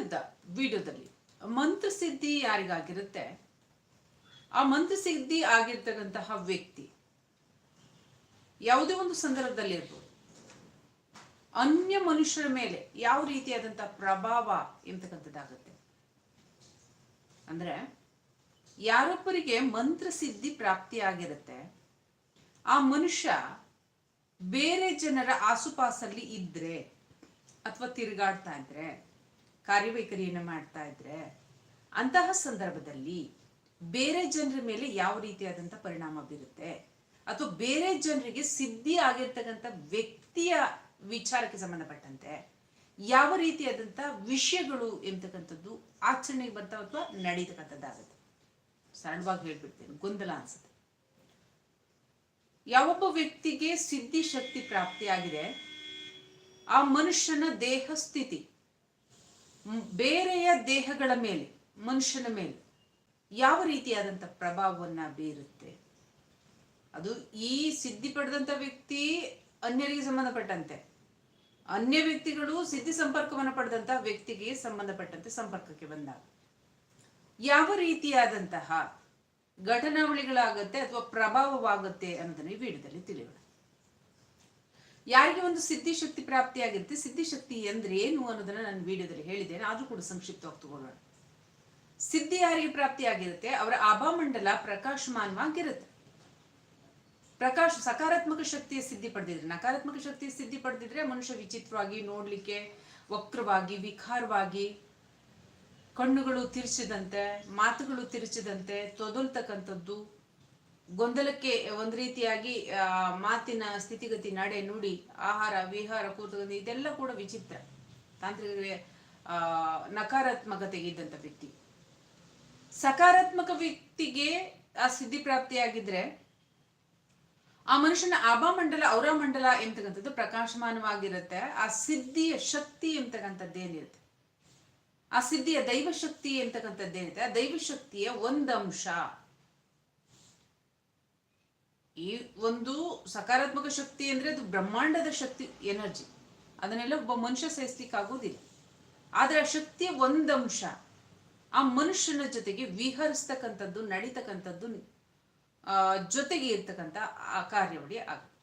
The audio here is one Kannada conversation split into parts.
ದಿನದ ವಿಡಿಯೋದಲ್ಲಿ. ಮಂತ್ರಸಿದ್ಧಿ ಯಾರಿಗಾಗಿರುತ್ತೆ? ಆ ಮಂತ್ರಸಿದ್ಧಿ ಆಗಿರ್ತಕ್ಕಂತಹ ವ್ಯಕ್ತಿ. ಯಾವುದೇ ಒಂದು ಸಂದರ್ಭದಲ್ಲಿ ಇರ್ಬೋದು. ಅನ್ಯ ಮನುಷ್ಯರ ಮೇಲೆ ಯಾವ ರೀತಿಯಾದಂತಹ ಪ್ರಭಾವ ಎಂತಕ್ಕಂಥದ್ದಾಗುತ್ತೆ ಅಂದ್ರೆ ಯಾರೊಬ್ಬರಿಗೆ ಮಂತ್ರಸಿದ್ಧಿ ಪ್ರಾಪ್ತಿಯಾಗಿರುತ್ತೆ, ಆ ಮನುಷ್ಯ ಬೇರೆ ಜನರ ಆಸುಪಾಸಲ್ಲಿ ಇದ್ರೆ ಅಥವಾ ತಿರುಗಾಡ್ತಾ ಇದ್ರೆ ಕಾರ್ಯವೈಖರಿಯನ್ನು ಮಾಡ್ತಾ ಇದ್ರೆ ಅಂತಹ ಸಂದರ್ಭದಲ್ಲಿ ಬೇರೆ ಜನರ ಮೇಲೆ ಯಾವ ರೀತಿಯಾದಂಥ ಪರಿಣಾಮ ಬೀರುತ್ತೆ? ಅಥವಾ ಬೇರೆ ಜನರಿಗೆ ಸಿದ್ಧಿ ಆಗಿರ್ತಕ್ಕಂಥ ವ್ಯಕ್ತಿಯ ವಿಚಾರಕ್ಕೆ ಸಂಬಂಧಪಟ್ಟಂತೆ ಯಾವ ರೀತಿಯಾದಂಥ ವಿಷಯಗಳು ಎಂಬತಕ್ಕಂಥದ್ದು ಆಚರಣೆಗೆ ಬರ್ತಾವ ಅಥವಾ ನಡೀತಕ್ಕಂಥದ್ದಾಗುತ್ತೆ? ಸರಳವಾಗಿ ಹೇಳ್ಬಿಡ್ತೇನೆ, ಗೊಂದಲ ಅನ್ಸುತ್ತೆ. ಯಾವೊಬ್ಬ ವ್ಯಕ್ತಿಗೆ ಸಿದ್ಧಿ ಶಕ್ತಿ ಪ್ರಾಪ್ತಿಯಾಗಿದೆ ಆ ಮನುಷ್ಯನ ದೇಹ ಸ್ಥಿತಿ ಬೇರೆಯ ದೇಹಗಳ ಮೇಲೆ, ಮನುಷ್ಯನ ಮೇಲೆ ಯಾವ ರೀತಿಯಾದಂಥ ಪ್ರಭಾವವನ್ನು ಬೀರುತ್ತೆ? ಅದು ಈ ಸಿದ್ಧಿ ಪಡೆದಂಥ ವ್ಯಕ್ತಿ ಅನ್ಯರಿಗೆ ಸಂಬಂಧಪಟ್ಟಂತೆ. ಅನ್ಯ ವ್ಯಕ್ತಿಗಳು ಸಿದ್ಧಿ ಸಂಪರ್ಕವನ್ನು ಪಡೆದಂತಹ ವ್ಯಕ್ತಿಗೆ ಸಂಬಂಧಪಟ್ಟಂತೆ ಸಂಪರ್ಕಕ್ಕೆ ಬಂದಾಗ. ಯಾವ ರೀತಿಯಾದಂತಹ ಘಟನಾವಳಿಗಳಾಗತ್ತೆ ಅಥವಾ ಪ್ರಭಾವವಾಗುತ್ತೆ ಅನ್ನೋದನ್ನ ಈ ವಿಡಿಯೋದಲ್ಲಿ ತಿಳಿಯೋಣ. ಯಾರಿಗೆ ಒಂದು ಸಿದ್ಧಿಶಕ್ತಿ ಪ್ರಾಪ್ತಿಯಾಗಿರುತ್ತೆ ಸಿದ್ಧಿಶಕ್ತಿ ಅಂದ್ರೆ ಏನು ಅನ್ನೋದನ್ನ ನಾನು ವಿಡಿಯೋದಲ್ಲಿ ಹೇಳಿದ್ದೇನೆ, ಆದರೂ ಕೂಡ ಸಂಕ್ಷಿಪ್ತವಾಗಿ ತಗೊಳ್ಳೋಣ ಸಿದ್ಧಿ ಯಾರಿಗೆ ಪ್ರಾಪ್ತಿಯಾಗಿರುತ್ತೆ ಅವರ ಆಭಾಮಂಡಲ ಪ್ರಕಾಶಮಾನವಾಗಿರುತ್ತೆ. ಪ್ರಕಾಶ, ಸಕಾರಾತ್ಮಕ ಶಕ್ತಿಯ ಸಿದ್ಧಿ ಪಡೆದಿದ್ರೆ, ನಕಾರಾತ್ಮಕ ಶಕ್ತಿಯ ಸಿದ್ಧಿ ಪಡೆದಿದ್ರೆ ಮನುಷ್ಯ ವಿಚಿತ್ರವಾಗಿ ನೋಡ್ಲಿಕ್ಕೆ, ವಕ್ರವಾಗಿ, ವಿಕಾರವಾಗಿ, ಕಣ್ಣುಗಳು ತಿರುಚಿದಂತೆ, ಮಾತುಗಳು ತಿರುಚಿದಂತೆ, ತೊದಲ್ತಕ್ಕಂಥದ್ದು ಗೊಂದಲಕ್ಕೆ ಒಂದು ರೀತಿಯಾಗಿ ಮಾತಿನ ಸ್ಥಿತಿಗತಿ ನಡೆ ನುಡಿ ಆಹಾರ ವಿಹಾರ ಕೂತುಗತಿ ಇದೆಲ್ಲ ಕೂಡ ವಿಚಿತ್ರ. ತಾಂತ್ರಿಕ ಆ, ನಕಾರಾತ್ಮಕತೆಗೆ ಇದ್ದಂಥ ವ್ಯಕ್ತಿ. ಸಕಾರಾತ್ಮಕ ವ್ಯಕ್ತಿಗೆ ಆ ಸಿದ್ಧಿ ಪ್ರಾಪ್ತಿಯಾಗಿದ್ರೆ ಆ ಮನುಷ್ಯನ ಆಭಾಮಂಡಲ ಔರಮಂಡಲ ಎಂತಕ್ಕಂಥದ್ದು ಪ್ರಕಾಶಮಾನವಾಗಿರುತ್ತೆ. ಆ ಸಿದ್ಧಿಯ ಶಕ್ತಿ ಎಂತಕ್ಕಂಥದ್ದು ಏನಿರುತ್ತೆ? ಆ ಸಿದ್ಧಿಯ ದೈವ ಶಕ್ತಿ ಎಂತಕ್ಕಂಥದ್ದು ಏನಿದೆ ಆ ದೈವ ಶಕ್ತಿಯ ಒಂದು ಅಂಶ ಈ ಒಂದು ಸಕಾರಾತ್ಮಕ ಶಕ್ತಿ ಅಂದ್ರೆ ಅದು ಬ್ರಹ್ಮಾಂಡದ ಶಕ್ತಿ, ಎನರ್ಜಿ. ಅದನ್ನೆಲ್ಲ ಒಬ್ಬ ಮನುಷ್ಯ ಸಹಿಸ್ಲಿಕ್ಕೆ ಆಗೋದಿಲ್ಲ. ಆದ್ರೆ ಆ ಶಕ್ತಿಯ ಒಂದು ಅಂಶ ಆ ಮನುಷ್ಯನ ಜೊತೆಗೆ ವಿಹರಿಸ್ತಕ್ಕಂಥದ್ದು, ನಡೀತಕ್ಕಂಥದ್ದು ಜೊತೆಗೆ ಇರ್ತಕ್ಕಂಥ ಆ ಕಾರ್ಯವಡಿ ಆಗುತ್ತೆ.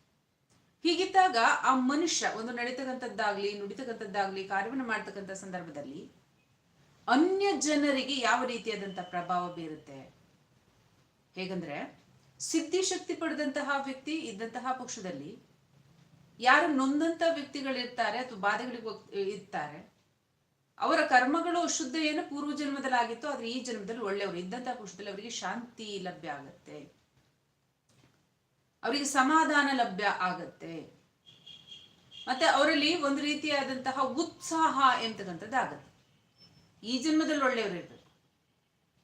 ಹೀಗಿದ್ದಾಗ ಆ ಮನುಷ್ಯ, ಒಂದು ನಡೀತಕ್ಕಂಥದ್ದಾಗ್ಲಿ, ನುಡಿತಕ್ಕಂಥದ್ದಾಗ್ಲಿ, ಕಾರ್ಯವನ್ನು ಮಾಡ್ತಕ್ಕಂಥ ಸಂದರ್ಭದಲ್ಲಿ ಅನ್ಯ ಜನರಿಗೆ ಯಾವ ರೀತಿಯಾದಂಥ ಪ್ರಭಾವ ಬೀರುತ್ತೆ? ಹೇಗಂದ್ರೆ ಸಿದ್ಧಿ ಶಕ್ತಿ ಪಡೆದಂತಹ ವ್ಯಕ್ತಿ ಇದ್ದಂತಹ ಪಕ್ಷದಲ್ಲಿ ಯಾರು ನೊಂದಂತ ವ್ಯಕ್ತಿಗಳಿರ್ತಾರೆ ಅಥವಾ ಬಾಧೆಗಳಿಗೆ ಇರ್ತಾರೆ, ಅವರ ಕರ್ಮಗಳು ಶುದ್ಧ ಏನು ಪೂರ್ವ ಜನ್ಮದಲ್ಲಿ ಆಗಿತ್ತು ಆದ್ರೆ ಈ ಜನ್ಮದಲ್ಲಿ ಒಳ್ಳೆಯವರು, ಇದ್ದಂತಹ ಪಕ್ಷದಲ್ಲಿ ಅವರಿಗೆ ಶಾಂತಿ ಲಭ್ಯ ಆಗತ್ತೆ. ಅವರಿಗೆ ಸಮಾಧಾನ ಲಭ್ಯ ಆಗತ್ತೆ. ಮತ್ತೆ ಅವರಲ್ಲಿ ಒಂದು ರೀತಿಯಾದಂತಹ ಉತ್ಸಾಹ ಎಂತಕ್ಕಂಥದ್ದು ಆಗತ್ತೆ. ಈ ಜನ್ಮದಲ್ಲಿ ಒಳ್ಳೆಯವರು ಇರ್ಬೇಕು.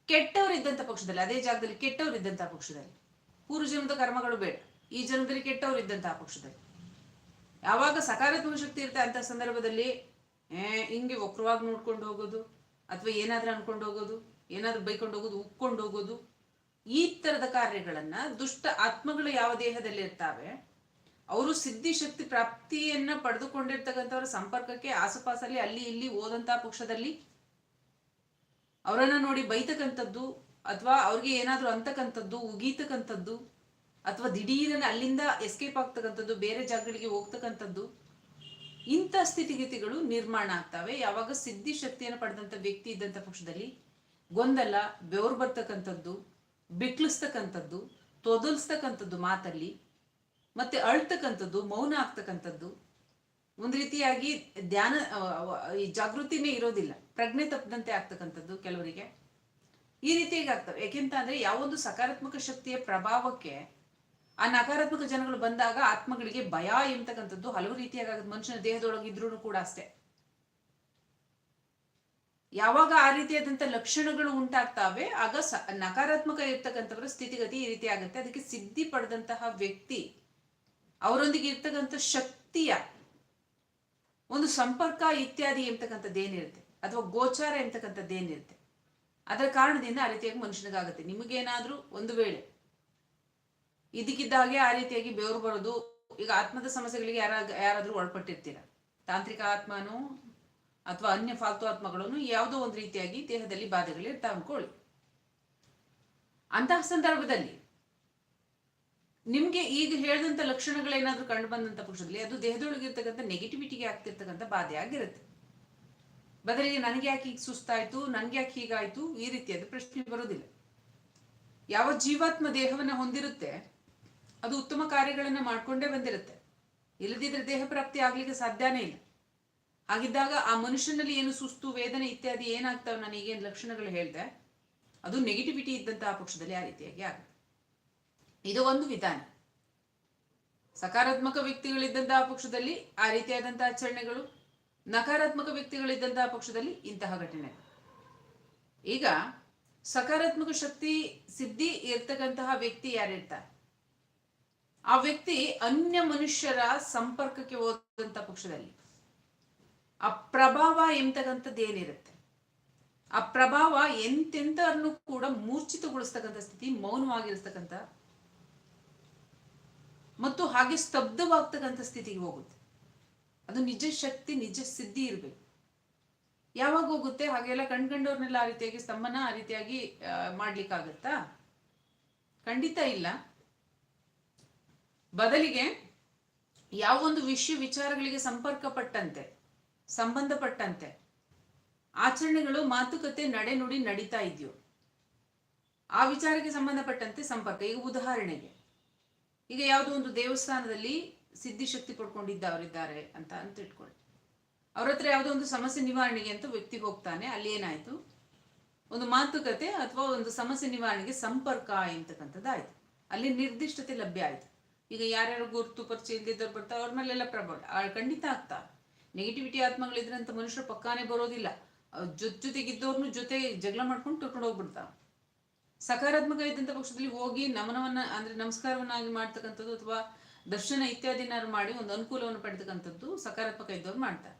ಕೆಟ್ಟವರು ಇದ್ದಂಥ ಪಕ್ಷದಲ್ಲಿ, ಅದೇ ಜಾಗದಲ್ಲಿ ಕೆಟ್ಟವರು ಇದ್ದಂತಹ ಪಕ್ಷದಲ್ಲಿ. ಪೂರ್ವ ಜನ್ಮದ ಕರ್ಮಗಳು ಬೇಡ. ಈ ಜನ್ಮದಲ್ಲಿ ಕೆಟ್ಟವರು ಇದ್ದಂತಹ ಪಕ್ಷದಲ್ಲಿ. ಯಾವಾಗ ಸಕಾರಾತ್ಮಕ ಶಕ್ತಿ ಇರುತ್ತೆ ಅಂತ ಸಂದರ್ಭದಲ್ಲಿ ಹಿಂಗೆ ವಕ್ರವಾಗಿ ನೋಡ್ಕೊಂಡು ಹೋಗೋದು, ಅಥವಾ ಏನಾದ್ರೂ ಅನ್ಕೊಂಡು ಹೋಗೋದು, ಏನಾದ್ರೂ ಬೈಕೊಂಡು ಹೋಗೋದು, ಉಕ್ಕೊಂಡು ಹೋಗೋದು, ಈ ತರದ ಕಾರ್ಯಗಳನ್ನ ದುಷ್ಟ ಆತ್ಮಗಳು ಯಾವ ದೇಹದಲ್ಲಿ ಇರ್ತಾವೆ, ಅವರು ಸಿದ್ಧಿ ಶಕ್ತಿ ಪ್ರಾಪ್ತಿಯನ್ನ ಪಡೆದುಕೊಂಡಿರ್ತಕ್ಕಂಥವ್ರ ಸಂಪರ್ಕಕ್ಕೆ ಆಸುಪಾಸಲ್ಲಿ, ಅಲ್ಲಿ ಇಲ್ಲಿ ಹೋದಂತಹ ಪಕ್ಷದಲ್ಲಿ, ಅವರನ್ನ ನೋಡಿ ಬೈತಕ್ಕಂಥದ್ದು ಅಥವಾ ಅವ್ರಿಗೆ ಏನಾದರೂ ಅಂತಕ್ಕಂಥದ್ದು, ಉಗೀತಕ್ಕಂಥದ್ದು, ಅಥವಾ ದಿಢೀರನೆ ಅಲ್ಲಿಂದ ಎಸ್ಕೇಪ್ ಆಗ್ತಕ್ಕಂಥದ್ದು, ಬೇರೆ ಜಾಗಗಳಿಗೆ ಹೋಗ್ತಕ್ಕಂಥದ್ದು, ಇಂಥ ಸ್ಥಿತಿಗತಿಗಳು ನಿರ್ಮಾಣ ಆಗ್ತವೆ. ಯಾವಾಗ ಸಿದ್ಧಿ ಶಕ್ತಿಯನ್ನು ಪಡೆದಂಥ ವ್ಯಕ್ತಿ ಇದ್ದಂಥ ಪಕ್ಷದಲ್ಲಿ ಗೊಂದಲ, ಬೆವರು ಬರ್ತಕ್ಕಂಥದ್ದು, ಬಿಕ್ಲಿಸ್ತಕ್ಕಂಥದ್ದು, ತೊದಲ್ಸ್ತಕ್ಕಂಥದ್ದು ಮಾತಲ್ಲಿ, ಮತ್ತೆ ಅಳ್ತಕ್ಕಂಥದ್ದು, ಮೌನ ಆಗ್ತಕ್ಕಂಥದ್ದು, ಒಂದು ರೀತಿಯಾಗಿ ಧ್ಯಾನ ಜಾಗೃತಿನೇ ಇರೋದಿಲ್ಲ. ಪ್ರಜ್ಞೆ ತಪ್ಪದಂತೆ ಆಗ್ತಕ್ಕಂಥದ್ದು ಕೆಲವರಿಗೆ. ಈ ರೀತಿಯಾಗಿ ಆಗ್ತವೆ. ಯಾಕೆಂತ ಅಂದ್ರೆ ಯಾವೊಂದು ಸಕಾರಾತ್ಮಕ ಶಕ್ತಿಯ ಪ್ರಭಾವಕ್ಕೆ ಆ ನಕಾರಾತ್ಮಕ ಜನಗಳು ಬಂದಾಗ ಆತ್ಮಗಳಿಗೆ ಭಯ ಎಂತಕ್ಕಂಥದ್ದು ಹಲವು ರೀತಿಯಾಗಿ ಆಗುತ್ತೆ ಮನುಷ್ಯನ ದೇಹದೊಳಗೆ ಇದ್ರೂ ಕೂಡ ಅಷ್ಟೇ. ಯಾವಾಗ ಆ ರೀತಿಯಾದಂಥ ಲಕ್ಷಣಗಳು ಉಂಟಾಗ್ತಾವೆ, ಆಗ ಸ ನಕಾರಾತ್ಮಕ ಇರ್ತಕ್ಕಂಥವರ ಸ್ಥಿತಿಗತಿ ಈ ರೀತಿ ಆಗುತ್ತೆ. ಅದಕ್ಕೆ ಸಿದ್ಧಿ ಪಡೆದಂತಹ ವ್ಯಕ್ತಿ ಅವರೊಂದಿಗೆ ಇರ್ತಕ್ಕಂಥ ಶಕ್ತಿಯ ಒಂದು ಸಂಪರ್ಕ ಇತ್ಯಾದಿ ಎಂತಕ್ಕಂಥದ್ದು ಏನಿರುತ್ತೆ? ಅಥವಾ ಗೋಚಾರ ಎಂತಕ್ಕಂಥದ್ದು ಏನಿರುತ್ತೆ? ಅದರ ಕಾರಣದಿಂದ ಆ ರೀತಿಯಾಗಿ ಮನುಷ್ಯನಿಗಾಗುತ್ತೆ. ನಿಮಗೇನಾದ್ರೂ ಒಂದು ವೇಳೆ ಇದಕ್ಕಿದ್ದಾಗೆ ಆ ರೀತಿಯಾಗಿ ಬೆವರು ಬರೋದು, ಈಗ ಆತ್ಮದ ಸಮಸ್ಯೆಗಳಿಗೆ ಯಾರ ಯಾರಾದ್ರೂ ಒಳಪಟ್ಟಿರ್ತೀರ? ತಾಂತ್ರಿಕ ಆತ್ಮನೋ ಅಥವಾ ಅನ್ಯ ಫಾಲ್ತು ಆತ್ಮಗಳನ್ನು ಯಾವುದೋ ಒಂದು ರೀತಿಯಾಗಿ ದೇಹದಲ್ಲಿ ಬಾಧೆಗಳು ಇರ್ತಾವೆ ಅನ್ಕೊಳ್ಳಿ. ಅಂತಹ ಸಂದರ್ಭದಲ್ಲಿ ನಿಮ್ಗೆ ಈಗ ಹೇಳಿದಂತ ಲಕ್ಷಣಗಳೇನಾದ್ರೂ ಕಂಡು ಬಂದಂತ ಪಕ್ಷದಲ್ಲಿ ಅದು ದೇಹದೊಳಗಿರ್ತಕ್ಕಂಥ ನೆಗೆಟಿವಿಟಿಗೆ ಆಗ್ತಿರ್ತಕ್ಕಂಥ ಬಾಧೆ ಆಗಿರುತ್ತೆ ಬದಲಿಗೆ ನನಗೆ ಯಾಕೆ ಈಗ ಸುಸ್ತಾಯ್ತು, ನನ್ಗೆ ಯಾಕೆ ಹೀಗಾಯ್ತು, ಈ ರೀತಿಯಾದ ಪ್ರಶ್ನೆ ಬರೋದಿಲ್ಲ ಯಾವ ಜೀವಾತ್ಮ ದೇಹವನ್ನ ಹೊಂದಿರುತ್ತೆ, ಅದು ಉತ್ತಮ ಕಾರ್ಯಗಳನ್ನ ಮಾಡ್ಕೊಂಡೇ ಬಂದಿರುತ್ತೆ. ಇಲ್ಲದಿದ್ರೆ ದೇಹ ಪ್ರಾಪ್ತಿ ಆಗ್ಲಿಕ್ಕೆ ಸಾಧ್ಯನೇ ಇಲ್ಲ. ಆಗಿದ್ದಾಗ ಆ ಮನುಷ್ಯನಲ್ಲಿ ಏನು ಸುಸ್ತು, ವೇದನೆ ಇತ್ಯಾದಿ ಏನಾಗ್ತಾವ ನಾನು ಈಗೇನು ಲಕ್ಷಣಗಳು ಹೇಳಿದೆ, ಅದು ನೆಗೆಟಿವಿಟಿ ಇದ್ದಂತಹ ಪಕ್ಷದಲ್ಲಿ ಆ ರೀತಿಯಾಗಿ ಆಗುತ್ತೆ. ಇದು ಒಂದು ವಿಧಾನ. ಸಕಾರಾತ್ಮಕ ವ್ಯಕ್ತಿಗಳಿದ್ದಂತಹ ಪಕ್ಷದಲ್ಲಿ ಆ ರೀತಿಯಾದಂತಹ ಆಚರಣೆಗಳು ನಕಾರಾತ್ಮಕ ವ್ಯಕ್ತಿಗಳಿದ್ದಂತಹ ಪಕ್ಷದಲ್ಲಿ ಇಂತಹ ಘಟನೆ. ಈಗ ಸಕಾರಾತ್ಮಕ ಶಕ್ತಿ, ಸಿದ್ಧಿ ಇರ್ತಕ್ಕಂತಹ ವ್ಯಕ್ತಿ ಯಾರಿರ್ತಾರೆ? ಆ ವ್ಯಕ್ತಿ ಅನ್ಯ ಮನುಷ್ಯರ ಸಂಪರ್ಕಕ್ಕೆ ಹೋದಂತ ಪಕ್ಷದಲ್ಲಿ ಆ ಪ್ರಭಾವ ಎಂತಕ್ಕಂಥದ್ದು ಏನಿರುತ್ತೆ? ಆ ಪ್ರಭಾವ ಎಂತೆಂತನ್ನು ಕೂಡ ಮೂರ್ಛಿತಗೊಳಿಸ್ತಕ್ಕಂಥ ಸ್ಥಿತಿ, ಮೌನವಾಗಿರ್ತಕ್ಕಂಥ ಮತ್ತು ಹಾಗೆ ಸ್ತಬ್ಧವಾಗ್ತಕ್ಕಂಥ ಸ್ಥಿತಿಗೆ ಹೋಗುತ್ತೆ. ಅದು ನಿಜ ಶಕ್ತಿ, ನಿಜ ಸಿದ್ಧಿ ಇರಬೇಕು. ಯಾವಾಗ ಹೋಗುತ್ತೆ? ಹಾಗೆಲ್ಲ ಕಣ್ಕಂಡವ್ರನ್ನೆಲ್ಲ ಆ ರೀತಿಯಾಗಿ ಸ್ತಂಭನ ಆ ರೀತಿಯಾಗಿ ಮಾಡ್ಲಿಕ್ಕಾಗತ್ತಾ? ಖಂಡಿತ ಇಲ್ಲ. ಬದಲಿಗೆ ಯಾವ ಒಂದು ವಿಷಯ ವಿಚಾರಗಳಿಗೆ ಸಂಪರ್ಕಪಟ್ಟಂತೆ, ಸಂಬಂಧಪಟ್ಟಂತೆ, ಆಚರಣೆಗಳು, ಮಾತುಕತೆ ನಡೆನುಡಿ ನಡೀತಾ ಇದೆಯೋ, ಆ ವಿಚಾರಕ್ಕೆ ಸಂಬಂಧಪಟ್ಟಂತೆ ಸಂಪರ್ಕ. ಈಗ ಉದಾಹರಣೆಗೆ, ಈಗ ಯಾವುದೋ ಒಂದು ದೇವಸ್ಥಾನದಲ್ಲಿ ಸಿದ್ಧಿಶಕ್ತಿ ಪಡ್ಕೊಂಡಿದ್ದವರಿದ್ದಾರೆ ಅಂತ ಅಂತ ಇಟ್ಕೊಳ್ಳಿ ಅವ್ರ ಹತ್ರ ಯಾವುದೋ ಒಂದು ಸಮಸ್ಯೆ ನಿವಾರಣೆಗೆ ಅಂತ ವ್ಯಕ್ತಿ ಹೋಗ್ತಾನೆ, ಅಲ್ಲಿ ಏನಾಯ್ತು? ಒಂದು ಮಾತುಕತೆ ಅಥವಾ ಒಂದು ಸಮಸ್ಯೆ ನಿವಾರಣೆಗೆ ಸಂಪರ್ಕ ಎಂತಕ್ಕಂಥದ್ದು ಆಯ್ತು ಅಲ್ಲಿ ನಿರ್ದಿಷ್ಟತೆ ಲಭ್ಯ ಆಯ್ತು. ಈಗ ಯಾರ್ಯಾರು ಗುರುತು ಪರಿಚಯ ಇಲ್ದಿದ್ದವ್ರು ಬರ್ತಾರೆ, ಅವ್ರ ಮೇಲೆಲ್ಲ ಪ್ರಭಾವ. ಖಂಡಿತ ಆಗ್ತಾ ನೆಗೆಟಿವಿಟಿ ಆತ್ಮಗಳಿದ್ರೆ ಅಂತ ಮನುಷ್ಯರು ಪಕ್ಕಾನೇ ಬರೋದಿಲ್ಲ. ಜೊತೆ ಜೊತೆಗಿದ್ದವ್ರನ್ನು ಜೊತೆ ಜಗಳ ಮಾಡ್ಕೊಂಡು ಕರ್ಕೊಂಡು ಹೋಗ್ಬಿಡ್ತಾವ ಸಕಾರಾತ್ಮಕ ಇದ್ದಂಥ ಪಕ್ಷದಲ್ಲಿ ಹೋಗಿ ನಮನವನ್ನ, ಅಂದ್ರೆ ನಮಸ್ಕಾರವನ್ನಾಗಿ ಮಾಡ್ತಕ್ಕಂಥದ್ದು ಅಥವಾ ದರ್ಶನ ಇತ್ಯಾದಿನಾರು ಮಾಡಿ ಒಂದು ಅನುಕೂಲವನ್ನು ಪಡೆದಕ್ಕಂಥದ್ದು ಸಕಾರಾತ್ಮಕ ಇದ್ದವ್ರು ಮಾಡ್ತಾರೆ.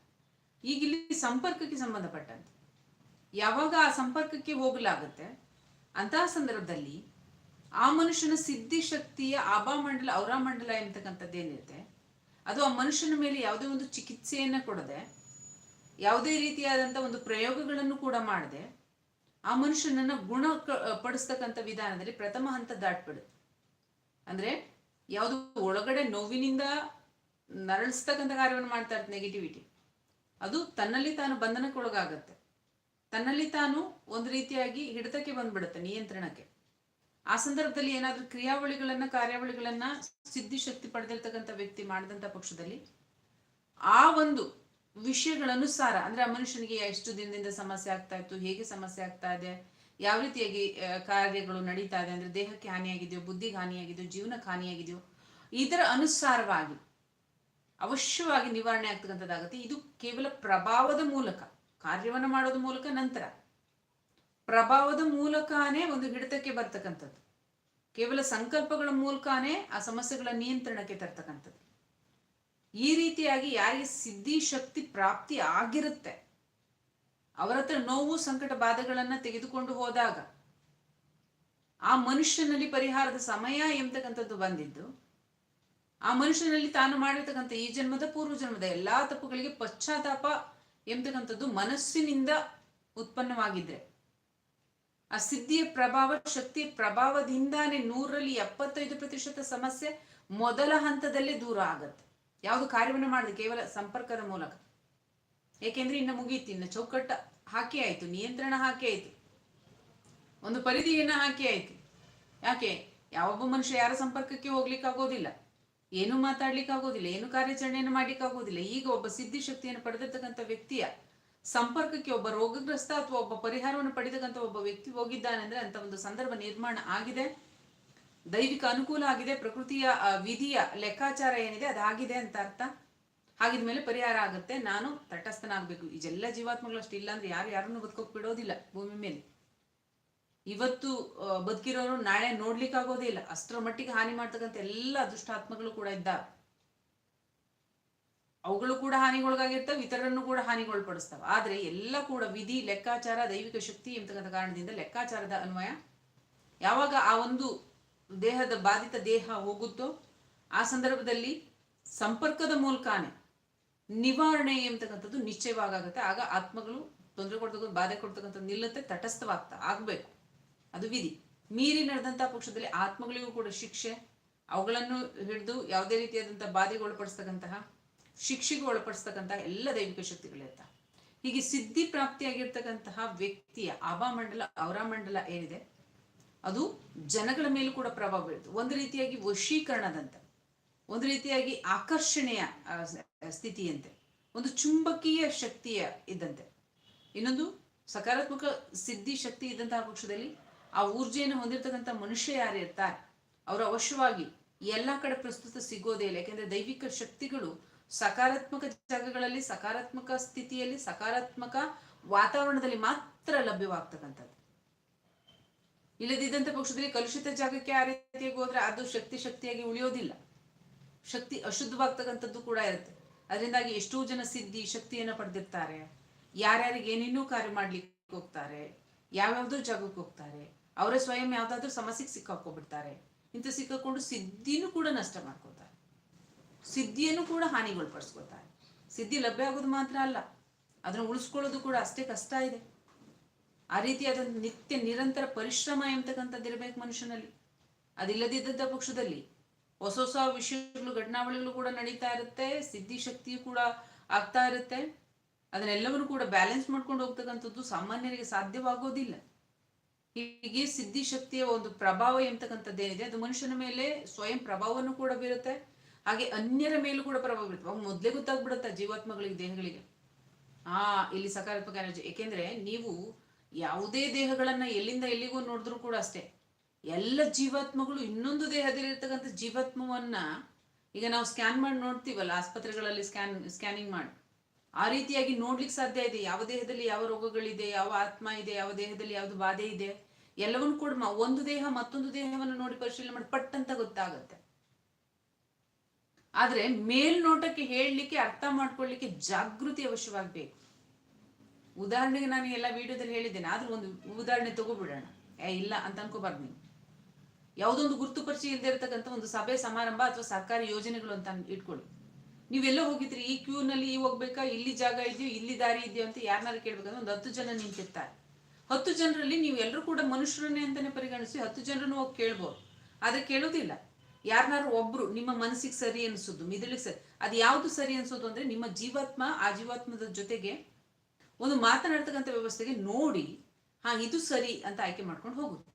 ಈಗ ಇಲ್ಲಿ ಸಂಪರ್ಕಕ್ಕೆ ಸಂಬಂಧಪಟ್ಟಂತೆ. ಯಾವಾಗ ಆ ಸಂಪರ್ಕಕ್ಕೆ ಹೋಗಲಾಗುತ್ತೆ, ಅಂತಹ ಸಂದರ್ಭದಲ್ಲಿ ಆ ಮನುಷ್ಯನ ಸಿದ್ಧಿ ಶಕ್ತಿಯ ಆಭಾಮಂಡಲ ಮಂಡಲ ಎಂತಕ್ಕಂಥದ್ದು ಏನಿರುತ್ತೆ, ಅದು ಆ ಮನುಷ್ಯನ ಮೇಲೆ ಯಾವುದೇ ಒಂದು ಚಿಕಿತ್ಸೆಯನ್ನ ಕೊಡದೆ, ಯಾವುದೇ ರೀತಿಯಾದಂಥ ಒಂದು ಪ್ರಯೋಗಗಳನ್ನು ಕೂಡ ಮಾಡದೆ, ಆ ಮನುಷ್ಯನನ್ನ ಗುಣ ಪಡಿಸ್ತಕ್ಕಂಥ ವಿಧಾನದಲ್ಲಿ ಪ್ರಥಮ ಹಂತ ದಾಟ್ಬಿಡುತ್ತೆ. ಅಂದ್ರೆ ಯಾವುದು ಒಳಗಡೆ ನೋವಿನಿಂದ ನರಳಿಸ್ತಕ್ಕಂಥ ಕಾರ್ಯವನ್ನು ಮಾಡ್ತಾ ಇರ್ತದೆ ನೆಗೆಟಿವಿಟಿ ಅದು ತನ್ನಲ್ಲಿ ತಾನು ಬಂಧನಕ್ಕೊಳಗಾಗತ್ತೆ. ತನ್ನಲ್ಲಿ ತಾನು ಒಂದು ರೀತಿಯಾಗಿ ಹಿಡಿತಕ್ಕೆ ಬಂದ್ಬಿಡುತ್ತೆ ನಿಯಂತ್ರಣಕ್ಕೆ. ಆ ಸಂದರ್ಭದಲ್ಲಿ ಏನಾದ್ರೂ ಕ್ರಿಯಾವಳಿಗಳನ್ನ, ಕಾರ್ಯಾವಳಿಗಳನ್ನ ಸಿದ್ಧಿ ಶಕ್ತಿ ಪಡೆದಿರ್ತಕ್ಕಂಥ ವ್ಯಕ್ತಿ ಮಾಡಿದಂಥ ಪಕ್ಷದಲ್ಲಿ ಆ ಒಂದು ವಿಷಯಗಳನುಸಾರ, ಅಂದ್ರೆ ಆ ಮನುಷ್ಯನಿಗೆ ಎಷ್ಟು ದಿನದಿಂದ ಸಮಸ್ಯೆ ಆಗ್ತಾ ಇತ್ತು, ಹೇಗೆ ಸಮಸ್ಯೆ ಆಗ್ತಾ ಇದೆ ಯಾವ ರೀತಿಯಾಗಿ ಕಾರ್ಯಗಳು ನಡೀತಾ ಇದೆ ಅಂದ್ರೆ ದೇಹಕ್ಕೆ ಹಾನಿಯಾಗಿದೆಯೋ, ಬುದ್ಧಿಗೆ ಹಾನಿಯಾಗಿದೆಯೋ, ಜೀವನಕ್ಕೆ ಹಾನಿಯಾಗಿದೆಯೋ ಇದರ ಅನುಸಾರವಾಗಿ ಅವಶ್ಯವಾಗಿ ನಿವಾರಣೆ ಆಗ್ತಕ್ಕಂಥದ್ದಾಗುತ್ತೆ. ಇದು ಕೇವಲ ಪ್ರಭಾವದ ಮೂಲಕ, ಕಾರ್ಯವನ್ನು ಮಾಡೋದ ಮೂಲಕ ನಂತರ. ಪ್ರಭಾವದ ಮೂಲಕನೇ ಒಂದು ಹಿಡಿತಕ್ಕೆ ಬರ್ತಕ್ಕಂಥದ್ದು. ಕೇವಲ ಸಂಕಲ್ಪಗಳ ಮೂಲಕನೇ ಆ ಸಮಸ್ಯೆಗಳ ನಿಯಂತ್ರಣಕ್ಕೆ ತರ್ತಕ್ಕಂಥದ್ದು. ಈ ರೀತಿಯಾಗಿ ಯಾರಿಗೆ ಸಿದ್ಧಿ ಶಕ್ತಿ ಪ್ರಾಪ್ತಿ ಆಗಿರುತ್ತೆ ಅವರ ಹತ್ರ ನೋವು, ಸಂಕಟ ಬಾಧೆಗಳನ್ನ ತೆಗೆದುಕೊಂಡು ಹೋದಾಗ ಆ ಮನುಷ್ಯನಲ್ಲಿ ಪರಿಹಾರದ ಸಮಯ ಎಂಬತಕ್ಕಂಥದ್ದು ಬಂದಿದ್ದು, ಆ ಮನುಷ್ಯನಲ್ಲಿ ತಾನು ಮಾಡಿರ್ತಕ್ಕಂಥ ಈ ಜನ್ಮದ ಪೂರ್ವ ಜನ್ಮದ ಎಲ್ಲಾ ತಪ್ಪುಗಳಿಗೆ ಪಶ್ಚಾತ್ತಾಪ ಎಂಬತಕ್ಕಂಥದ್ದು ಮನಸ್ಸಿನಿಂದ ಉತ್ಪನ್ನವಾಗಿದ್ರೆ, ಆ ಸಿದ್ಧಿಯ ಪ್ರಭಾವ, ಶಕ್ತಿಯ ಪ್ರಭಾವದಿಂದಾನೇ ನೂರಲ್ಲಿ ಎಪ್ಪತ್ತೈದು ಪ್ರತಿಶತ ಸಮಸ್ಯೆ ಮೊದಲ ಹಂತದಲ್ಲೇ ದೂರ ಆಗತ್ತೆ. ಯಾವುದು ಕಾರ್ಯವನ್ನು ಮಾಡಿದೆ? ಕೇವಲ ಸಂಪರ್ಕದ ಮೂಲಕ. ಏಕೆಂದ್ರೆ ಇನ್ನು ಮುಗೀತು, ಇನ್ನು ಚೌಕಟ್ಟ ಹಾಕಿ ಆಯ್ತು, ನಿಯಂತ್ರಣ ಹಾಕಿ ಆಯ್ತು. ಒಂದು ಪರಿಧಿಯನ್ನ ಹಾಕಿ ಆಯ್ತು. ಯಾಕೆ? ಯಾವೊಬ್ಬ ಮನುಷ್ಯ ಯಾರ ಸಂಪರ್ಕಕ್ಕೆ ಹೋಗ್ಲಿಕ್ಕೆ ಆಗೋದಿಲ್ಲ ಏನು ಮಾತಾಡ್ಲಿಕ್ಕೆ ಆಗೋದಿಲ್ಲ ಏನು ಕಾರ್ಯಾಚರಣೆಯನ್ನು ಮಾಡ್ಲಿಕ್ಕೆ ಆಗೋದಿಲ್ಲ ಈಗ ಒಬ್ಬ ಸಿದ್ಧಿ ಶಕ್ತಿಯನ್ನು ಪಡೆದಿರ್ತಕ್ಕಂಥ ವ್ಯಕ್ತಿಯ ಸಂಪರ್ಕಕ್ಕೆ ಒಬ್ಬ ರೋಗಗ್ರಸ್ತ ಅಥವಾ ಒಬ್ಬ ಪರಿಹಾರವನ್ನು ಪಡೆದಕ್ಕಂಥ ಒಬ್ಬ ವ್ಯಕ್ತಿ ಹೋಗಿದ್ದಾನೆ ಅಂದ್ರೆ ಅಂತ ಒಂದು ಸಂದರ್ಭ ನಿರ್ಮಾಣ ಆಗಿದೆ. ದೈವಿಕ ಅನುಕೂಲ ಆಗಿದೆ, ಪ್ರಕೃತಿಯ ವಿಧಿಯ ಲೆಕ್ಕಾಚಾರ ಏನಿದೆ, ಅದಾಗಿದೆ ಅಂತ ಅರ್ಥ. ಹಾಗಿದ್ಮೇಲೆ ಪರಿಹಾರ ಆಗುತ್ತೆ, ನಾನು ತಟಸ್ಥನಾಗಬೇಕು. ಇದೆಲ್ಲ ಜೀವಾತ್ಮಗಳು ಅಷ್ಟು ಇಲ್ಲ ಅಂದ್ರೆ ಯಾರು ಯಾರನ್ನು ಬದುಕೋಕ್ ಬಿಡೋದಿಲ್ಲ ಭೂಮಿ ಮೇಲೆ. ಇವತ್ತು ಬದುಕಿರೋರು ನಾಳೆ ನೋಡ್ಲಿಕ್ಕೆ ಆಗೋದೇ ಇಲ್ಲ. ಅಷ್ಟರ ಮಟ್ಟಿಗೆ ಹಾನಿ ಮಾಡ್ತಕ್ಕಂಥ ಎಲ್ಲ ದುಷ್ಟಾತ್ಮಗಳು ಕೂಡ ಇದ್ದ ಅವುಗಳು ಕೂಡ ಹಾನಿಗೊಳಗಾಗಿರ್ತವೆ, ಇತರರನ್ನು ಕೂಡ ಹಾನಿಗೊಳಪಡಿಸ್ತವೆ. ಆದ್ರೆ ಎಲ್ಲ ಕೂಡ ವಿಧಿ, ಲೆಕ್ಕಾಚಾರ, ದೈವಿಕ ಶಕ್ತಿ ಎಂಬತಕ್ಕಂಥ ಕಾರಣದಿಂದ ಲೆಕ್ಕಾಚಾರದ ಅನ್ವಯ ಯಾವಾಗ ಆ ಒಂದು ದೇಹದ ಬಾಧಿತ ದೇಹ ಹೋಗುತ್ತೋ, ಆ ಸಂದರ್ಭದಲ್ಲಿ ಸಂಪರ್ಕದ ಮೂಲಕನೇ ನಿವಾರಣೆ ಎಂಬತಕ್ಕಂಥದ್ದು ನಿಶ್ಚಯವಾಗುತ್ತೆ. ಆಗ ಆತ್ಮಗಳು ತೊಂದರೆ ಕೊಡ್ತಕ್ಕಂಥ, ಬಾಧೆ ಕೊಡ್ತಕ್ಕಂಥದ್ದು ನಿಲ್ಲುತ್ತೆ, ತಟಸ್ಥವಾಗ್ತಾ ಆಗ್ಬೇಕು. ಅದು ವಿಧಿ. ಮೀರಿ ನಡೆದಂಥ ಪಕ್ಷದಲ್ಲಿ ಆತ್ಮಗಳಿಗೂ ಕೂಡ ಶಿಕ್ಷೆ, ಅವುಗಳನ್ನು ಹಿಡಿದು ಯಾವುದೇ ರೀತಿಯಾದಂಥ ಬಾಧೆಗೆ ಒಳಪಡಿಸ್ತಕ್ಕಂತಹ, ಶಿಕ್ಷೆಗೆ ಒಳಪಡಿಸ್ತಕ್ಕಂತಹ ಎಲ್ಲ ದೈವಿಕ ಶಕ್ತಿಗಳಿರ್ತಾವೆ ಹೀಗೆ ಸಿದ್ಧಿ ಪ್ರಾಪ್ತಿಯಾಗಿರ್ತಕ್ಕಂತಹ ವ್ಯಕ್ತಿಯ ಆಭಾಮಂಡಲ ಅವರಾಮಂಡಲ ಏನಿದೆ, ಅದು ಜನಗಳ ಮೇಲೂ ಕೂಡ ಪ್ರಭಾವ ಬೀರುತ್ತೆ. ಒಂದು ರೀತಿಯಾಗಿ ವಶೀಕರಣದಂತೆ, ಒಂದು ರೀತಿಯಾಗಿ ಆಕರ್ಷಣೆಯ ಸ್ಥಿತಿಯಂತೆ. ಒಂದು ಚುಂಬಕೀಯ ಶಕ್ತಿಯ ಇದ್ದಂತೆ. ಇನ್ನೊಂದು ಸಕಾರಾತ್ಮಕ ಸಿದ್ಧಿ ಶಕ್ತಿ ಇದ್ದಂತಹ ಪಕ್ಷದಲ್ಲಿ ಆ ಊರ್ಜೆಯನ್ನು ಹೊಂದಿರತಕ್ಕಂಥ ಮನುಷ್ಯ ಯಾರು ಇರ್ತಾರೆ? ಅವರು ಅವಶ್ಯವಾಗಿ ಎಲ್ಲ ಕಡೆ ಪ್ರಸ್ತುತ ಸಿಗೋದೇ ಇಲ್ಲ. ಯಾಕೆಂದ್ರೆ ದೈವಿಕ ಶಕ್ತಿಗಳು ಸಕಾರಾತ್ಮಕ ಜಾಗಗಳಲ್ಲಿ, ಸಕಾರಾತ್ಮಕ ಸ್ಥಿತಿಯಲ್ಲಿ, ಸಕಾರಾತ್ಮಕ ವಾತಾವರಣದಲ್ಲಿ ಮಾತ್ರ ಲಭ್ಯವಾಗ್ತಕ್ಕಂಥದ್ದು. ಇಲ್ಲದಿದ್ದಂಥ ಪಕ್ಷದಲ್ಲಿ ಕಲುಷಿತ ಜಾಗಕ್ಕೆ ಆ ರೀತಿಯಾಗಿ ಹೋದ್ರೆ ಅದು ಶಕ್ತಿ ಶಕ್ತಿಯಾಗಿ ಉಳಿಯೋದಿಲ್ಲ. ಶಕ್ತಿ ಅಶುದ್ಧವಾಗ್ತಕ್ಕಂಥದ್ದು ಕೂಡ ಇರುತ್ತೆ. ಅದರಿಂದಾಗಿ ಎಷ್ಟೋ ಜನ ಸಿದ್ಧಿ, ಶಕ್ತಿಯನ್ನ ಪಡೆದಿರ್ತಾರೆ. ಯಾರ್ಯಾರಿಗೆ ಏನೇನೋ ಕಾರ್ಯ ಮಾಡ್ಲಿಕ್ಕೆ ಹೋಗ್ತಾರೆ, ಯಾವ್ಯಾವ್ದೋ ಜಾಗಕ್ಕೆ ಹೋಗ್ತಾರೆ, ಅವರೇ ಸ್ವಯಂ ಯಾವ್ದಾದ್ರು ಸಮಸ್ಯೆಗೆ ಸಿಕ್ಕಾಕೊಂಡ್ಬಿಡ್ತಾರೆ ಇಂಥ ಸಿಕ್ಕಾಕೊಂಡು ಸಿದ್ಧಿನೂ ಕೂಡ ನಷ್ಟ ಮಾಡ್ಕೋತಾರೆ ಸಿದ್ಧಿಯನ್ನು ಕೂಡ ಹಾನಿಗೊಳಪಡಿಸ್ಕೋತಾರೆ ಸಿದ್ಧಿ ಲಭ್ಯ ಆಗೋದು ಮಾತ್ರ ಅಲ್ಲ, ಅದನ್ನ ಉಳಿಸ್ಕೊಳ್ಳೋದು ಕೂಡ ಅಷ್ಟೇ ಕಷ್ಟ ಇದೆ. ಆ ರೀತಿಯಾದ ನಿತ್ಯ ನಿರಂತರ ಪರಿಶ್ರಮ ಎಂಬತಕ್ಕಂಥದ್ದು ಇರಬೇಕು ಮನುಷ್ಯನಲ್ಲಿ. ಅದಿಲ್ಲದಿದ್ದಂಥ ಪಕ್ಷದಲ್ಲಿ ಹೊಸ ಹೊಸ ವಿಷಯಗಳು, ಘಟನಾವಳಿಗಳು ಕೂಡ ನಡೀತಾ ಇರುತ್ತೆ, ಸಿದ್ಧಿ ಶಕ್ತಿಯು ಕೂಡ ಆಗ್ತಾ ಇರುತ್ತೆ. ಅದನ್ನೆಲ್ಲವನ್ನೂ ಕೂಡ ಬ್ಯಾಲೆನ್ಸ್ ಮಾಡ್ಕೊಂಡು ಹೋಗ್ತಕ್ಕಂಥದ್ದು ಸಾಮಾನ್ಯರಿಗೆ ಸಾಧ್ಯವಾಗೋದಿಲ್ಲ. ಹೀಗೆ ಸಿದ್ಧಿ ಶಕ್ತಿಯ ಒಂದು ಪ್ರಭಾವ ಎಂಬತಕ್ಕಂಥದ್ದೇನಿದೆ ಅದು ಮನುಷ್ಯನ ಮೇಲೆ ಸ್ವಯಂ ಪ್ರಭಾವವನ್ನು ಕೂಡ ಬೀರುತ್ತೆ. ಹಾಗೆ ಅನ್ಯರ ಮೇಲೂ ಕೂಡ ಪ್ರಭಾವ ಬೀರುತ್ತೆ. ಅವಾಗ ಮೊದಲೇ ಗೊತ್ತಾಗ್ಬಿಡುತ್ತೆ ಜೀವಾತ್ಮಗಳಿಗೆ, ದೇಹಗಳಿಗೆ. ಆ, ಇಲ್ಲಿ ಸಕಾರಾತ್ಮಕ ಎನರ್ಜಿ ಏಕೆಂದ್ರೆ ನೀವು ಯಾವುದೇ ದೇಹಗಳನ್ನ ಎಲ್ಲಿಂದ ಎಲ್ಲಿಗೂ ನೋಡಿದ್ರು ಕೂಡ ಅಷ್ಟೇ. ಎಲ್ಲ ಜೀವಾತ್ಮಗಳು ಇನ್ನೊಂದು ದೇಹದಲ್ಲಿರ್ತಕ್ಕಂಥ ಜೀವಾತ್ಮವನ್ನ ಈಗ ನಾವು ಸ್ಕ್ಯಾನ್ ಮಾಡಿ ನೋಡ್ತೀವಲ್ಲ, ಆಸ್ಪತ್ರೆಗಳಲ್ಲಿ ಸ್ಕ್ಯಾನ್, ಸ್ಕ್ಯಾನಿಂಗ್ ಮಾಡಿ. ಆ ರೀತಿಯಾಗಿ ನೋಡ್ಲಿಕ್ಕೆ ಸಾಧ್ಯ ಇದೆ. ಯಾವ ದೇಹದಲ್ಲಿ ಯಾವ ರೋಗಗಳಿದೆ, ಯಾವ ಆತ್ಮ ಇದೆ, ಯಾವ ದೇಹದಲ್ಲಿ ಯಾವ್ದು ಬಾಧೆ ಇದೆ, ಎಲ್ಲವನ್ನು ಕೂಡ ಒಂದು ದೇಹ ಮತ್ತೊಂದು ದೇಹವನ್ನು ನೋಡಿ ಪರಿಶೀಲನೆ ಮಾಡಿ ಪಟ್ ಅಂತ ಗೊತ್ತಾಗುತ್ತೆ. ಆದ್ರೆ ಮೇಲ್ನೋಟಕ್ಕೆ ಹೇಳಲಿಕ್ಕೆ, ಅರ್ಥ ಮಾಡ್ಕೊಳ್ಳಿಕ್ಕೆ ಜಾಗೃತಿ ಅವಶ್ಯವಾಗಬೇಕು. ಉದಾಹರಣೆಗೆ ನಾನು ಎಲ್ಲ ವಿಡಿಯೋದಲ್ಲಿ ಹೇಳಿದ್ದೇನೆ, ಆದ್ರೂ ಒಂದು ಉದಾಹರಣೆ ತಗೋಬಿಡೋಣ. ಏ, ಇಲ್ಲ ಅಂತ ಅನ್ಕೋಬಾರ್ದು ನೀವು. ಯಾವುದೊಂದು ಗುರುತುಪರಿಚಯ ಇಲ್ಲದೆ ಇರತಕ್ಕಂಥ ಒಂದು ಸಭೆ, ಸಮಾರಂಭ ಅಥವಾ ಸರ್ಕಾರಿ ಯೋಜನೆಗಳು ಅಂತ ಇಟ್ಕೊಳ್ಳಿ. ನೀವೆಲ್ಲ ಹೋಗಿದ್ರಿ, ಈ ಕ್ಯೂನಲ್ಲಿ ಈ ಹೋಗ್ಬೇಕಾ, ಇಲ್ಲಿ ಜಾಗ ಇದೆಯೋ, ಇಲ್ಲಿ ದಾರಿ ಇದೆಯೋ ಅಂತ ಯಾರನ್ನಾರು ಕೇಳ್ಬೇಕಂದ್ರೆ ಒಂದು ಹತ್ತು ಜನ ನಿಂತಿರ್ತಾರೆ. ಹತ್ತು ಜನರಲ್ಲಿ ನೀವು ಎಲ್ಲರೂ ಕೂಡ ಮನುಷ್ಯರನ್ನೇ ಅಂತಾನೆ ಪರಿಗಣಿಸಿ ಹತ್ತು ಜನರನ್ನು ಹೋಗಿ ಕೇಳ್ಬೋದು. ಆದ್ರೆ ಕೇಳೋದಿಲ್ಲ. ಯಾರನ್ನಾರು ಒಬ್ರು, ನಿಮ್ಮ ಮನಸ್ಸಿಗೆ ಸರಿ ಅನ್ಸೋದು, ಮಿದುಳಿಗೆ ಸರಿ, ಅದು ಯಾವುದು ಸರಿ ಅನ್ಸೋದು ಅಂದ್ರೆ ನಿಮ್ಮ ಜೀವಾತ್ಮ ಆ ಜೀವಾತ್ಮದ ಜೊತೆಗೆ ಒಂದು ಮಾತನಾಡ್ತಕ್ಕಂಥ ವ್ಯವಸ್ಥೆಗೆ ನೋಡಿ, ಹಾ, ಇದು ಸರಿ ಅಂತ ಆಯ್ಕೆ ಮಾಡ್ಕೊಂಡು ಹೋಗುತ್ತೆ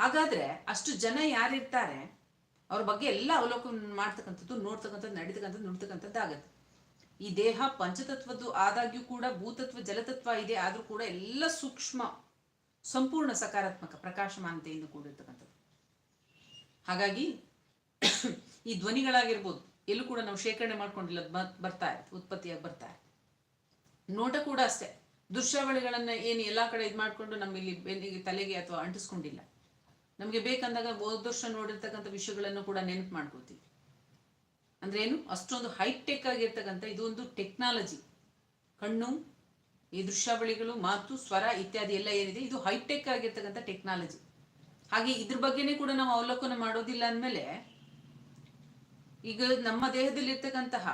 ಹಾಗಾದ್ರೆ ಅಷ್ಟು ಜನ ಯಾರಿರ್ತಾರೆ, ಅವ್ರ ಬಗ್ಗೆ ಎಲ್ಲ ಅವಲೋಕನ ಮಾಡ್ತಕ್ಕಂಥದ್ದು, ನೋಡ್ತಕ್ಕಂಥದ್ದು, ನಡೀತಕ್ಕಂಥದ್ದು ನೋಡ್ತಕ್ಕಂಥದ್ದು ಆಗತ್ತೆ. ಈ ದೇಹ ಪಂಚತತ್ವದ್ದು ಆದಾಗ್ಯೂ ಕೂಡ ಭೂತತ್ವ, ಜಲತತ್ವ ಇದೆ, ಆದ್ರೂ ಕೂಡ ಎಲ್ಲ ಸೂಕ್ಷ್ಮ, ಸಂಪೂರ್ಣ ಸಕಾರಾತ್ಮಕ, ಪ್ರಕಾಶಮಾನತೆಯಿಂದ ಕೂಡಿರ್ತಕ್ಕಂಥದ್ದು. ಹಾಗಾಗಿ ಈ ಧ್ವನಿಗಳಾಗಿರ್ಬೋದು, ಎಲ್ಲೂ ಕೂಡ ನಾವು ಶೇಖರಣೆ ಮಾಡ್ಕೊಂಡಿಲ್ಲ ಬರ್ತಾ ಇರುತ್ತೆ ಉತ್ಪತ್ತಿಯಾಗಿ ಬರ್ತಾ. ಇರುತ್ತೆ ನೋಟ ಕೂಡ ಅಷ್ಟೇ. ದೃಶ್ಯಾವಳಿಗಳನ್ನ ಏನು ಎಲ್ಲಾ ಕಡೆ ಇದು ಮಾಡ್ಕೊಂಡು ನಮ್ಮಲ್ಲಿ ಬೆನ್ನಿಗೆ ತಲೆಗೆ ಅಥವಾ ಅಂಟಿಸ್ಕೊಂಡಿಲ್ಲ. ನಮಗೆ ಬೇಕಂದಾಗ ಹೋದ ನೋಡಿರ್ತಕ್ಕಂಥ ವಿಷಯಗಳನ್ನು ಕೂಡ ನೆನಪು ಮಾಡ್ಕೋತೀವಿ. ಅಂದ್ರೆ ಏನು? ಅಷ್ಟೊಂದು ಹೈಟೆಕ್ ಆಗಿರ್ತಕ್ಕಂಥ ಇದೊಂದು ಟೆಕ್ನಾಲಜಿ ಕಣ್ಣು ಈ ದೃಶ್ಯಾವಳಿಗಳು, ಮಾತು, ಸ್ವರ ಇತ್ಯಾದಿ ಎಲ್ಲ ಏನಿದೆ, ಇದು ಹೈಟೆಕ್ ಆಗಿರ್ತಕ್ಕಂಥ ಟೆಕ್ನಾಲಜಿ ಹಾಗೆ ಇದ್ರ ಬಗ್ಗೆನೇ ಕೂಡ ನಾವು ಅವಲೋಕನ ಮಾಡೋದಿಲ್ಲ ಅಂದಮೇಲೆ, ಈಗ ನಮ್ಮ ದೇಹದಲ್ಲಿ ಇರ್ತಕ್ಕಂತಹ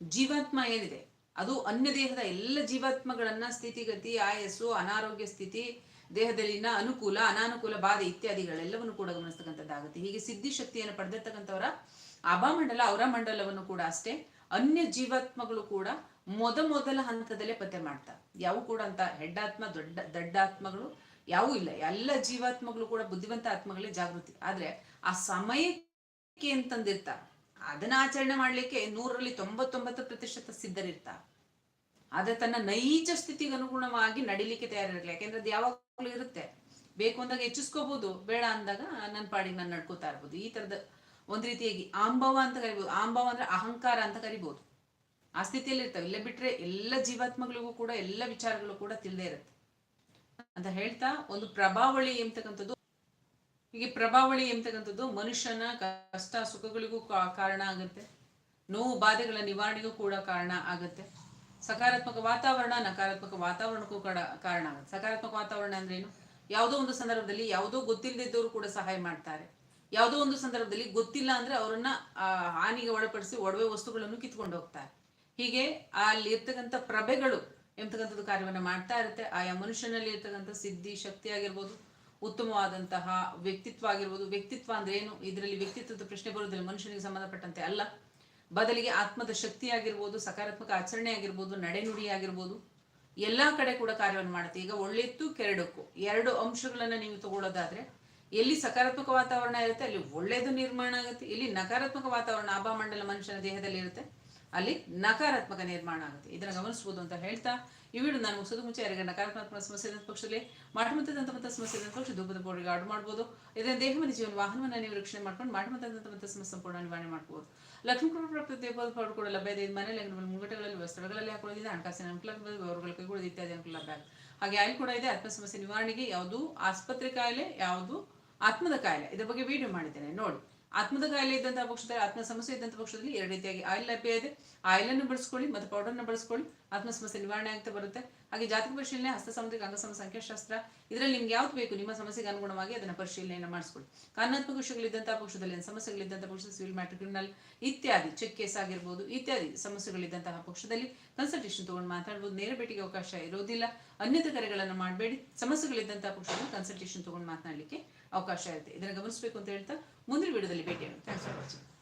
ಜೀವಾತ್ಮ ಏನಿದೆ, ಅದು ಅನ್ಯ ದೇಹದ ಎಲ್ಲ ಜೀವಾತ್ಮಗಳನ್ನ ಸ್ಥಿತಿಗತಿ, ಆಯಸ್ಸು, ಅನಾರೋಗ್ಯ ಸ್ಥಿತಿ ದೇಹದಲ್ಲಿನ ಅನುಕೂಲ, ಅನಾನುಕೂಲ ಬಾಧೆ ಇತ್ಯಾದಿಗಳೆಲ್ಲವನ್ನು ಕೂಡ ಗಮನಿಸ್ತಕ್ಕಂಥದ್ದಾಗುತ್ತೆ. ಹೀಗೆ ಸಿದ್ಧಿ ಶಕ್ತಿಯನ್ನು ಪಡೆದಿರ್ತಕ್ಕಂಥವರ ಅಭಾಮಂಡಲ, ಅವರ ಮಂಡಲವನ್ನು ಕೂಡ ಅಷ್ಟೇ. ಅನ್ಯ ಜೀವಾತ್ಮಗಳು ಕೂಡ ಮೊದ ಮೊದಲ ಹಂತದಲ್ಲೇ ಪತ್ತೆ ಮಾಡ್ತಾರೆ ಯಾವ ಕೂಡ ಅಂತ ಹೆಡ್ಡಾತ್ಮ, ದೊಡ್ಡ, ದಡ್ಡಾತ್ಮಗಳು ಯಾವೂ ಇಲ್ಲ. ಎಲ್ಲ ಜೀವಾತ್ಮಗಳು ಕೂಡ ಬುದ್ಧಿವಂತ ಆತ್ಮಗಳೇ ಜಾಗೃತಿ. ಆದ್ರೆ ಆ ಸಮಯಕ್ಕೆ ಅಂತಂದಿರ್ತಾರ ಅದನ್ನ ಆಚರಣೆ ಮಾಡ್ಲಿಕ್ಕೆ ನೂರರಲ್ಲಿ ತೊಂಬತ್ತೊಂಬತ್ತು ಪ್ರತಿಶತ ಸಿದ್ಧರಿರ್ತಾರ ಆದ್ರೆ ತನ್ನ ನೈಜ ಸ್ಥಿತಿಗೆ ಅನುಗುಣವಾಗಿ ನಡಿಲಿಕ್ಕೆ ತಯಾರಿರಲಿಲ್ಲ. ಯಾಕೆಂದ್ರೆ ಅದು ಯಾವಾಗಲೂ ಇರುತ್ತೆ. ಬೇಕು ಅಂದಾಗ ಹೆಚ್ಚಿಸ್ಕೋಬಹುದು ಬೇಡ ಅಂದಾಗ ನನ್ನ ಪಾಡಿಗೆ ನಾನು ನಡ್ಕೋತಾ ಇರ್ಬೋದು. ಈ ತರದ ಒಂದ್ ರೀತಿಯಾಗಿ ಆಂಬವ ಅಂತ ಕರಿಬಹುದು ಆಂಬವ ಅಂದ್ರೆ ಅಹಂಕಾರ ಅಂತ ಕರಿಬಹುದು ಆ ಸ್ಥಿತಿಯಲ್ಲಿ ಇರ್ತವೆ. ಇಲ್ಲ ಬಿಟ್ರೆ ಎಲ್ಲ ಜೀವಾತ್ಮಗಳಿಗೂ ಕೂಡ, ಎಲ್ಲ ವಿಚಾರಗಳು ಕೂಡ ತಿಳಿದೇ ಇರುತ್ತೆ. ಅಂತ ಹೇಳ್ತಾ ಒಂದು ಪ್ರಭಾವಳಿ ಎಂತಕ್ಕಂಥದ್ದು ಹೀಗೆ ಪ್ರಭಾವಳಿ ಎಂತಕ್ಕಂಥದ್ದು ಮನುಷ್ಯನ ಕಷ್ಟ, ಸುಖಗಳಿಗೂ ಕಾರಣ ಆಗುತ್ತೆ. ನೋವು, ಬಾಧೆಗಳ ನಿವಾರಣೆಗೂ ಕೂಡ ಕಾರಣ ಆಗುತ್ತೆ. ಸಕಾರಾತ್ಮಕ ವಾತಾವರಣ, ನಕಾರಾತ್ಮಕ ವಾತಾವರಣಕ್ಕೂ ಕಡ ಕಾರಣ ಆಗುತ್ತೆ. ಸಕಾರಾತ್ಮಕ ವಾತಾವರಣ ಅಂದ್ರೇನು ಯಾವುದೋ ಒಂದು ಸಂದರ್ಭದಲ್ಲಿ ಯಾವುದೋ ಗೊತ್ತಿಲ್ಲದಿದ್ದವರು ಕೂಡ ಸಹಾಯ ಮಾಡ್ತಾರೆ. ಯಾವುದೋ ಒಂದು ಸಂದರ್ಭದಲ್ಲಿ ಗೊತ್ತಿಲ್ಲ ಅಂದ್ರೆ ಅವರನ್ನ ಹಾನಿಗೆ ಒಳಪಡಿಸಿ ಒಡವೆ ವಸ್ತುಗಳನ್ನು ಕಿತ್ಕೊಂಡು ಹೋಗ್ತಾರೆ. ಹೀಗೆ ಅಲ್ಲಿ ಇರ್ತಕ್ಕಂಥ ಪ್ರಭೆಗಳು ಎಂಬತಕ್ಕಂಥದ್ದು ಕಾರ್ಯವನ್ನು ಮಾಡ್ತಾ ಇರುತ್ತೆ. ಆಯಾ ಮನುಷ್ಯನಲ್ಲಿ ಇರ್ತಕ್ಕಂಥ ಸಿದ್ಧಿ, ಶಕ್ತಿ ಆಗಿರ್ಬೋದು, ಉತ್ತಮವಾದಂತಹ ವ್ಯಕ್ತಿತ್ವ ಆಗಿರ್ಬೋದು. ವ್ಯಕ್ತಿತ್ವ ಅಂದ್ರೆ ಏನು? ಇದರಲ್ಲಿ ವ್ಯಕ್ತಿತ್ವದ ಪ್ರಶ್ನೆ ಬರುವುದಿಲ್ಲ, ಮನುಷ್ಯನಿಗೆ ಸಂಬಂಧಪಟ್ಟಂತೆ ಅಲ್ಲ. ಬದಲಿಗೆ ಆತ್ಮದ ಶಕ್ತಿ ಆಗಿರ್ಬೋದು ಸಕಾರಾತ್ಮಕ ಆಚರಣೆ ಆಗಿರ್ಬೋದು ನಡೆನುಡಿ ಆಗಿರ್ಬೋದು ಎಲ್ಲಾ ಕಡೆ ಕೂಡ ಕಾರ್ಯವನ್ನು ಮಾಡುತ್ತೆ. ಈಗ ಒಳ್ಳೆತ್ತು ಕೆರಡಕ್ಕೂ. ಎರಡು ಅಂಶಗಳನ್ನ ನೀವು ತಗೊಳ್ಳೋದಾದ್ರೆ, ಎಲ್ಲಿ ಸಕಾರಾತ್ಮಕ ವಾತಾವರಣ ಇರುತ್ತೆ, ಅಲ್ಲಿ ಒಳ್ಳೆಯದು ನಿರ್ಮಾಣ ಆಗುತ್ತೆ. ಇಲ್ಲಿ ನಕಾರಾತ್ಮಕ ವಾತಾವರಣ, ಆಭಾಮಂಡಲ ಮನುಷ್ಯನ ದೇಹದಲ್ಲಿ ಇರುತ್ತೆ, ಅಲ್ಲಿ ನಕಾರಾತ್ಮಕ ನಿರ್ಮಾಣ ಆಗುತ್ತೆ. ಇದನ್ನ ಗಮನಿಸಬಹುದು ಅಂತ ಹೇಳ್ತಾ ಈ ವಿಡಿಯೋ ನಾನು ಮುಗಿಸೋದು ಮುಂಚೆ ಯಾರಿಗೆ ನಕಾರಾತ್ಮಕ ಸಮಸ್ಯೆ ಪಕ್ಷದಲ್ಲಿ ಮಾಟಮಂತದಂತಹ ಮತ ಸಮಸ್ಯೆ ಪಕ್ಷ ಧೂಪದ ಪೌಡರಿಗೆ ಆರ್ಡರ್ ಮಾಡ್ಬೋದು. ಇದನ್ನ ದೇಹ ಮನೆ ಜೀವನ ವಾಹನವನ್ನು ನೀವು ರಕ್ಷಣೆ ಮಾಡ್ಕೊಂಡು ಮಾಟಮಂತದಂತಹ ಮತ ಸಮಸ್ಯೆ ಸಂಪೂರ್ಣ ನಿವಾರಣೆ ಮಾಡ್ಬೋದು. ಲಕ್ಷ್ಮೀ ಪ್ರಕೃತಿ ದೇವದ ಕೂಡ ಲಭ್ಯ ಇದೆ ಅಂಗಡಿಗಳಲ್ಲಿ ಮುಂಗಟಗಳಲ್ಲಿ ವಸ್ತ್ರಗಳಲ್ಲಿ ಹಾಕೊಳ್ಳೋದಿದೆ, ಹಣಕಾಸಿನ ಅನುಕೂಲ ಗೌರವಗಳ ಕೈಗೊಳ್ಳೋದು ಇತ್ಯಾದಿ ಅನುಕೂಲ ಲಭ್ಯ ಹಾಗೆ ಆಯಿಲ್ ಕೂಡ ಇದೆ ಆತ್ಮ ಸಮಸ್ಯೆ ನಿವಾರಣೆಗೆ ಯಾವುದು ಆಸ್ಪತ್ರೆ ಕಾಯಿಲೆ, ಯಾವುದು ಆತ್ಮದ ಕಾಯಿಲೆ. ಇದರ ಬಗ್ಗೆ ವಿಡಿಯೋ ಮಾಡಿದ್ದೇನೆ, ನೋಡಿ. ಆತ್ಮದ ಕಾಯಿಲೆ ಇದ್ದಂತಹ ಪಕ್ಷದಲ್ಲಿ, ಆತ್ಮ ಸಮಸ್ಯೆ ಇದ್ದಂತಹ ಪಕ್ಷದಲ್ಲಿ ಎರಡು ರೀತಿಯಾಗಿ ಆಯಿಲ್ ಲಭ್ಯ ಇದೆ. ಆಯಿಲ್ ಅನ್ನು ಬಳಸ್ಕೊಳ್ಳಿ, ಮತ್ತು ಪೌಡರ್ನ ಬಳಸ್ಕೊಳ್ಳಿ ಆತ್ಮ ಸಮಸ್ಯೆ ನಿವಾರಣೆ ಆಗ್ತಾ ಬರುತ್ತೆ. ಹಾಗೆ ಜಾತಕ ಪರಿಶೀಲನೆ, ಹಸ್ತ ಸಾಮುದ್ರಿಕ ಅಂಗಸಮ ಸಂಖ್ಯಾಶಾಸ್ತ್ರ, ಇದರಲ್ಲಿ ನಿಮ್ಗೆ ಯಾವ್ದು ಬೇಕು? ನಿಮ್ಮ ಸಮಸ್ಯೆಗೆ ಅನುಗುಣವಾಗಿ ಅದನ್ನ ಪರಿಶೀಲನೆಯನ್ನು ಮಾಡಿಸ್ಕೊಳ್ಳಿ. ಕಾನೂನಾತ್ಮಕ ವಿಷಯಗಳಿದ್ದಂತಹ ಪಕ್ಷದಲ್ಲಿ ಸಮಸ್ಯೆಗಳಿದ್ದಂತಹ ಪಕ್ಷದಲ್ಲಿ ಸಿವಿಲ್ ಮ್ಯಾಟರ್ ಕ್ರಿಮಿನಲ್ ಇತ್ಯಾದಿ ಚೆಕ್ ಕೇಸ್ ಆಗಿರ್ಬೋದು, ಇತ್ಯಾದಿ ಸಮಸ್ಯೆಗಳಿದ್ದಂತಹ ಪಕ್ಷದಲ್ಲಿ ಕನ್ಸಲ್ಟೇಷನ್ ತಗೊಂಡು ಮಾತಾಡ್ಬೋದು. ನೇರ ಭೇಟಿಗೆ ಅವಕಾಶ ಇರೋದಿಲ್ಲ. ಅನ್ಯತ ಕರೆಗಳನ್ನು ಮಾಡಬೇಡಿ. ಸಮಸ್ಯೆಗಳಿದ್ದಂತಹ ಪಕ್ಷದಲ್ಲಿ ಕನ್ಸಲ್ಟೇಷನ್ ತಗೊಂಡು ಮಾತನಾಡಲಿಕ್ಕೆ ಅವಕಾಶ ಇರುತ್ತೆ. ಇದನ್ನು ಗಮನಿಸಬೇಕು ಅಂತ ಹೇಳ್ತಾ ಮುಂದಿನ ವಿಡಿಯೋದಲ್ಲಿ ವಾಚಿಂಗ್